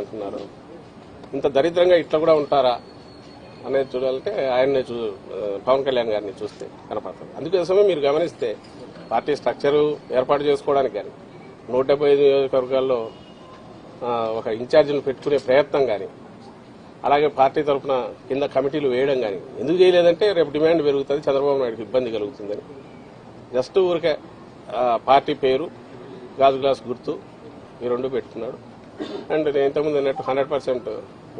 అంటున్నారు. ఇంత దరిద్రంగా ఇట్లా కూడా ఉంటారా అనేది చూడాలంటే ఆయన్నే చూ పవన్ కళ్యాణ్ గారిని చూస్తే కనపడుతుంది. అందుకోసమే మీరు గమనిస్తే పార్టీ స్ట్రక్చరు ఏర్పాటు చేసుకోవడానికి కానీ నూట డెబ్బై ఐదు నియోజకవర్గాల్లో ఒక ఇన్ఛార్జిని పెట్టుకునే ప్రయత్నం కానీ అలాగే పార్టీ తరఫున కింద కమిటీలు వేయడం కానీ ఎందుకు చేయలేదంటే రేపు డిమాండ్ పెరుగుతుంది చంద్రబాబు నాయుడుకి ఇబ్బంది కలుగుతుందని. జస్ట్ ఊరికే పార్టీ పేరు గాజు గ్లాస్ గుర్తు ఈ రెండు పెట్టుకున్నాడు. అండ్ నేను ఇంతకుముందు అన్నట్టు హండ్రెడ్ పర్సెంట్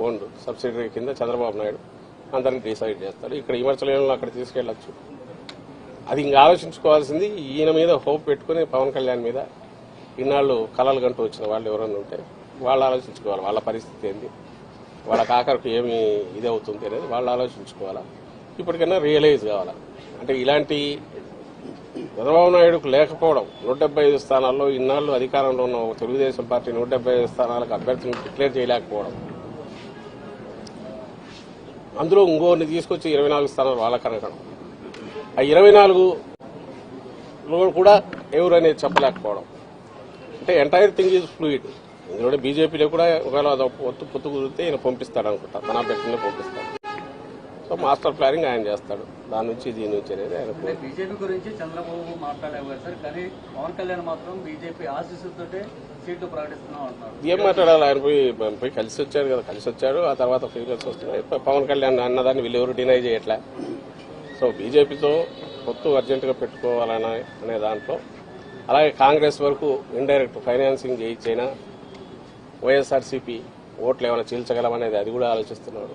ఓన్డ్ సబ్సిడరీ కింద చంద్రబాబు నాయుడు అందరిని డిసైడ్ చేస్తాడు ఇక్కడ విమర్శలను అక్కడ తీసుకెళ్ళొచ్చు అది ఇంకా ఆలోచించుకోవాల్సింది ఈయన మీద హోప్ పెట్టుకుని పవన్ కళ్యాణ్ మీద ఇన్నాళ్ళు కలలు గంటూ వచ్చిన వాళ్ళు ఎవరైనా ఉంటే వాళ్ళు ఆలోచించుకోవాలి వాళ్ళ పరిస్థితి ఏంది వాళ్ళ కాకరకు ఏమి ఇది అవుతుంది అనేది వాళ్ళు ఆలోచించుకోవాలా. ఇప్పటికైనా రియలైజ్ కావాలా. అంటే ఇలాంటి చంద్రబాబు నాయుడుకు లేకపోవడం నూట డెబ్బై ఐదు స్థానాల్లో ఇన్నాళ్ళు అధికారంలో ఉన్న తెలుగుదేశం పార్టీ నూట డెబ్బై ఐదు స్థానాలకు అభ్యర్థులను డిక్లేర్ చేయలేకపోవడం. అందులో ఇంకోరిని తీసుకొచ్చి ఇరవై నాలుగు స్థానాలు వాళ్ళ కనకడం ఆ ఇరవై నాలుగులో కూడా ఎవరు అనేది చెప్పలేకపోవడం. అంటే ఎంటైర్ థింగ్ ఈజ్ ఫ్లూయిడ్ ఇందులో బీజేపీలో కూడా ఒకవేళ అది పొత్తు పొత్తు కుదిరితే ఈయన పంపిస్తాడు అనుకుంటా తన అభ్యర్థిని పంపిస్తాడు. సో మాస్టర్ ప్లానింగ్ ఆయన చేస్తాడు. దాని నుంచి దీని నుంచి అనేది ఆయన బీజేపీ గురించి చంద్రబాబు మాట్లాడేవారు సార్. కానీ పవన్ కళ్యాణ్ మాత్రం బీజేపీ ఆశీస్సులతోటే సీట్లు ప్రకటిస్తున్నాం అంటున్నారు. ఏం మాట్లాడాలి? ఆయన పోయి పోయి కలిసి వచ్చాడు కదా కలిసి వచ్చాడు. ఆ తర్వాత ఫీలింగ్స్ వస్తున్నాయి. పవన్ కళ్యాణ్ అన్నదాన్ని వీళ్ళు ఎవరు డినై చేయట్లే. సో బీజేపీతో పొత్తు అర్జెంటుగా పెట్టుకోవాలనే అనే దాంట్లో. అలాగే కాంగ్రెస్ వరకు ఇండైరెక్ట్ ఫైనాన్సింగ్ చేయించైనా వైఎస్ఆర్సీపీ ఓట్లు ఏమైనా చీల్చగలమనేది అది కూడా ఆలోచిస్తున్నాడు.